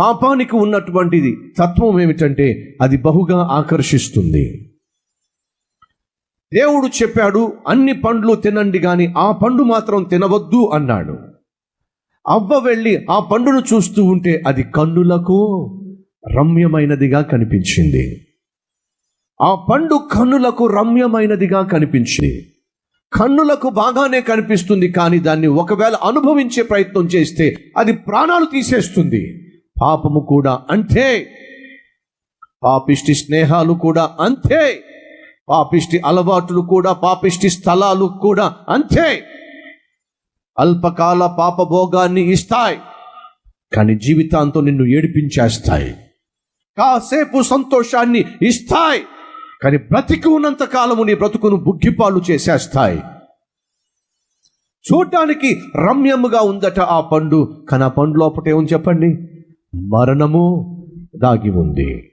పాపానికి ఉన్నటువంటిది తత్వం ఏమిటంటే అది బహుగా ఆకర్షిస్తుంది. దేవుడు చెప్పాడు అన్ని పండ్లు తినండి కానీ ఆ పండు మాత్రం తినవద్దు అన్నాడు. అవ్వ వెళ్ళి ఆ పండును చూస్తూ ఉంటే అది కన్నులకు రమ్యమైనదిగా కనిపించింది. ఆ పండు కన్నులకు రమ్యమైనదిగా కనిపించింది. కన్నులకు బాగానే కనిపిస్తుంది కానీ దాన్ని ఒకవేళ అనుభవించే ప్రయత్నం చేస్తే అది ప్రాణాలు తీసేస్తుంది. పాపము కూడా అంతే. పాపిష్టి స్నేహాలు కూడా అంతే. పాపిష్టి అలవాట్లు కూడా పాపిష్టి స్థలాలు కూడా అంతే. అల్పకాల పాపభోగాన్ని ఇస్తాయి కానీ జీవితాంతం నిన్ను ఏడిపించేస్తాయి. కాసేపు సంతోషాన్ని ఇస్తాయి కానీ బ్రతికి ఉన్నంత కాలము నీ బ్రతుకును బుగ్గిపాలు చేసేస్తాయి. చూడటానికి రమ్యముగా ఉందట ఆ పండు కానీ ఆ పండు లోపట ఏమని చెప్పండి. మరణము దాగి ఉంది.